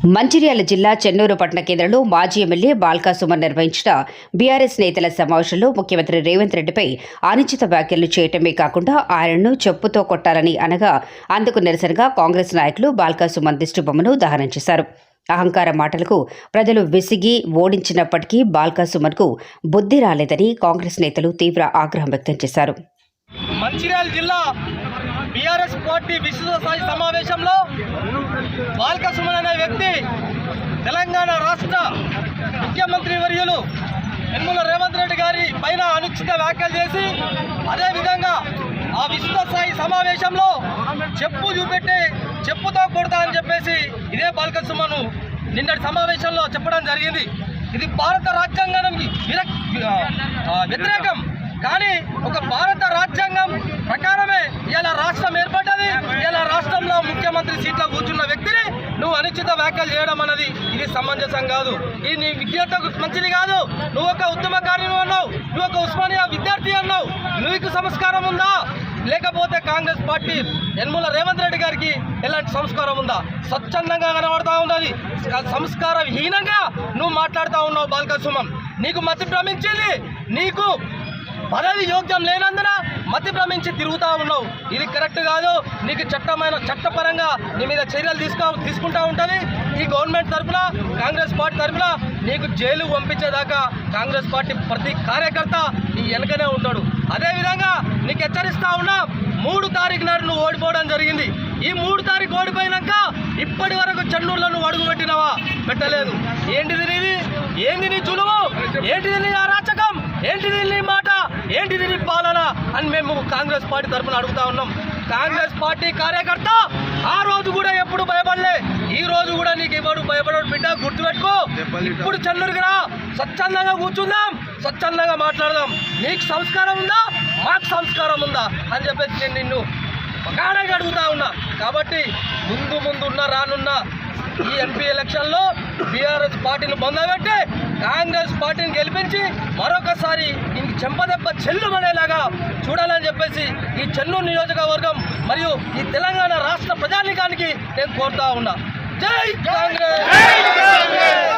మంచిర్యాల జిల్లా చెన్నూరు పట్టణ కేంద్రంలో మాజీ ఎమ్మెల్యే బాల్కా సుమన్ నిర్వహించిన బీఆర్ఎస్ నేతల సమావేశంలో ముఖ్యమంత్రి రేవంత్ రెడ్డిపై అనుచిత వ్యాఖ్యలు చేయటమే కాకుండా ఆయనను చెప్పుతో కొట్టాలని అనగా అందుకు నిరసనగా కాంగ్రెస్ నాయకులు బాల్కా సుమన్ దిష్టిబొమ్మను దహనం చేశారు. అహంకార మాటలకు ప్రజలు విసిగి ఓడించినప్పటికీ బాల్కా సుమన్కు బుద్ధి రాలేదని కాంగ్రెస్ నేతలు తీవ్ర ఆగ్రహం వ్యక్తం చేశారు. మంచిర్యాల జిల్లా బీఆర్ఎస్ పార్టీ విస్తృత సమావేశంలో వ్యక్తి తెలంగాణ రాష్ట్ర ముఖ్యమంత్రి వర్యులు నిర్మల రేవంత్ రెడ్డి గారి పైన అనుచిత వ్యాఖ్యలు చేసి అదేవిధంగా ఆ విశ్వస్థాయి సమావేశంలో చెప్పు చూపెట్టి చెప్పుతో కొడతా అని చెప్పేసి ఇదే బాల్క సుమను నిన్నటి సమావేశంలో చెప్పడం జరిగింది. ఇది భారత రాజ్యాంగం వ్యతిరేకం. కానీ ఒక భారత రాజ్యాంగం ప్రకారమే ఇలా రాష్ట్రం ఏర్పడ్డది. ఇలా రాష్ట్రంలో ముఖ్యమంత్రి సీట్లో కూర్చున్న వ్యక్తిని నువ్వు అనుచిత వ్యాఖ్యలు చేయడం అన్నది ఇది సమంజసం కాదు. ఇది నీ విద్యార్థులకు మంచిది కాదు. నువ్వు ఒక ఉద్యమకారి అన్నావు. నువ్వు ఒక ఉస్మానియా విద్యార్థి అన్నావు. నీకు సంస్కారం ఉందా? లేకపోతే కాంగ్రెస్ పార్టీ యనమల రేవంత్ రెడ్డి గారికి ఎలాంటి సంస్కారం ఉందా? స్వచ్ఛందంగా కనబడతా ఉన్నది. సంస్కారహీనంగా నువ్వు మాట్లాడుతూ ఉన్నావు బాలకసుమం. నీకు మతి భ్రమించింది. నీకు పదవి యోగ్యం లేనందున మతి భ్రమించి తిరుగుతూ ఉన్నావు. ఇది కరెక్ట్ కాదు. నీకు చట్టమైన చట్టపరంగా నీ మీద చర్యలు తీసుకో తీసుకుంటా ఉంటుంది. ఈ గవర్నమెంట్ తరఫున కాంగ్రెస్ పార్టీ తరఫున నీకు జైలు పంపించేదాకా కాంగ్రెస్ పార్టీ ప్రతి కార్యకర్త నీ వెనకనే ఉంటాడు. అదేవిధంగా నీకు హెచ్చరిస్తా ఉన్నా మూడు తారీఖు నాడు నువ్వు ఓడిపోవడం జరిగింది. ఈ మూడు తారీఖు ఓడిపోయినాక ఇప్పటి వరకు చెన్నూరులో నువ్వు అడుగు పెట్టినావా పెట్టలేదు. ఏంటిది నీది? ఏంది నీ చులువు ఏంటిది నీ అరాచకం? ఏంటిది నీ మాట? ఏంటిది నీ పాలన? అని మేము కాంగ్రెస్ పార్టీ తరఫున అడుగుతా ఉన్నాం. కాంగ్రెస్ పార్టీ కార్యకర్త ఆ రోజు కూడా ఎప్పుడు భయపడలే. ఈ రోజు కూడా నీకు ఎవడు భయపడడు బిడ్డ గుర్తుపెట్టుకో. ఇప్పుడు చంద్రుడికి రా స్వచ్ఛందంగా కూర్చుందాం స్వచ్ఛందంగా మాట్లాడదాం. నీకు సంస్కారం ఉందా? మాకు సంస్కారం ఉందా? అని చెప్పేసి నేను నిన్ను ఒకడే అడుగుతా ఉన్నా. కాబట్టి ముందు ముందు ఉన్న రానున్న ఈ ఎంపీ ఎలక్షన్లో బీఆర్ఎస్ పార్టీని పొందబెట్టి కాంగ్రెస్ పార్టీని గెలిపించి మరొకసారి ఇంక చెంపదెబ్బ చెల్లుమనేలాగా చూడాలని చెప్పేసి ఈ చెన్నూరు నియోజకవర్గం మరియు ఈ తెలంగాణ రాష్ట్ర ప్రజానీకానికి నేను కోరుతా ఉన్నా. జై కాంగ్రెస్!